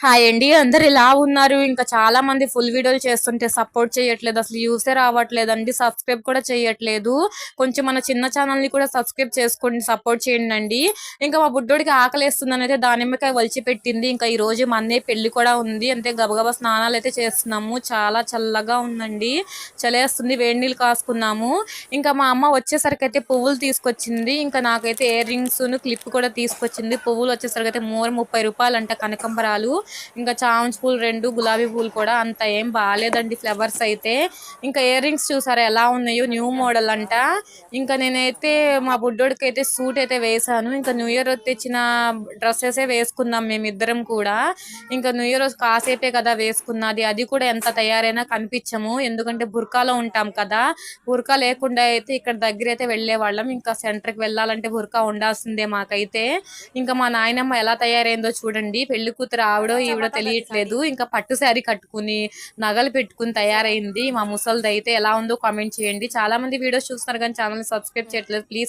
Hi అండి అందరు ఇలా ఉన్నారు? ఇంకా చాలా మంది ఫుల్ వీడియోలు చేస్తుంటే సపోర్ట్ చేయట్లేదు. అసలు యూసే రావట్లేదండి సబ్స్క్రైబ్ కూడా చేయట్లేదు. కొంచెం మన చిన్న ఛానల్ని కూడా సబ్స్క్రైబ్ చేసుకోండి సపోర్ట్ చేయండి అండి. ఇంకా మా బుడ్డోడికి ఆకలేస్తుందని అయితే దానిమ్మకాయ వలిచి పెట్టింది. ఇంకా ఈ రోజు మా అన్నయ్య పెళ్ళి కూడా ఉంది. అంటే గబగబా స్నానాలు అయితే చేస్తున్నాము. చాలా చల్లగా ఉందండి. చలేస్తుంది వేడి నీళ్ళు కాసుకున్నాము. ఇంకా మా అమ్మ వచ్చేసరికి అయితే పువ్వులు తీసుకొచ్చింది. ఇంకా నాకైతే ఇయర్ రింగ్స్ క్లిప్ కూడా తీసుకొచ్చింది. పువ్వులు వచ్చేసరికి అయితే మూర ముప్పై రూపాయలు అంట కనకంబరాలు. ఇంకా చామంతి పూలు రెండు గులాబీ పూలు కూడా అంత ఏం బాగాలేదండి ఫ్లవర్స్ అయితే. ఇంకా ఇయర్ రింగ్స్ చూసారా ఎలా ఉన్నాయో న్యూ మోడల్ అంట. ఇంకా నేనైతే మా బుడ్డోడికి అయితే సూట్ అయితే వేసాను ఇంకా న్యూ ఇయర్ తెచ్చిన డ్రెస్సెస్ వేసుకున్నాం మేమిద్దరం కూడా. ఇంకా న్యూ ఇయర్ కాసేపే కదా వేసుకున్నది. అది కూడా ఎంత తయారైనా కనిపించము. ఎందుకంటే బుర్కాలో ఉంటాం కదా. బుర్కా లేకుండా అయితే ఇక్కడ దగ్గర అయితే వెళ్ళే వాళ్ళం ఇంకా సెంటర్కి వెళ్ళాలంటే బుర్కా ఉండాల్సిందే మాకైతే. ఇంకా మా నాయనమ్మ ఎలా తయారైందో చూడండి. పెళ్ళి కూతురు ఆవిడో ఈవిడో తెలియట్లేదు. ఇంకా పట్టు శారీ కట్టుకుని నగలు పెట్టుకుని తయారైంది. మా ముసలిది అయితే ఎలా ఉందో కామెంట్ చేయండి. చాలా మంది వీడియోస్ చూస్తున్నారు కానీ ఛానల్ సబ్స్క్రైబ్ చేయట్లేదు. ప్లీజ్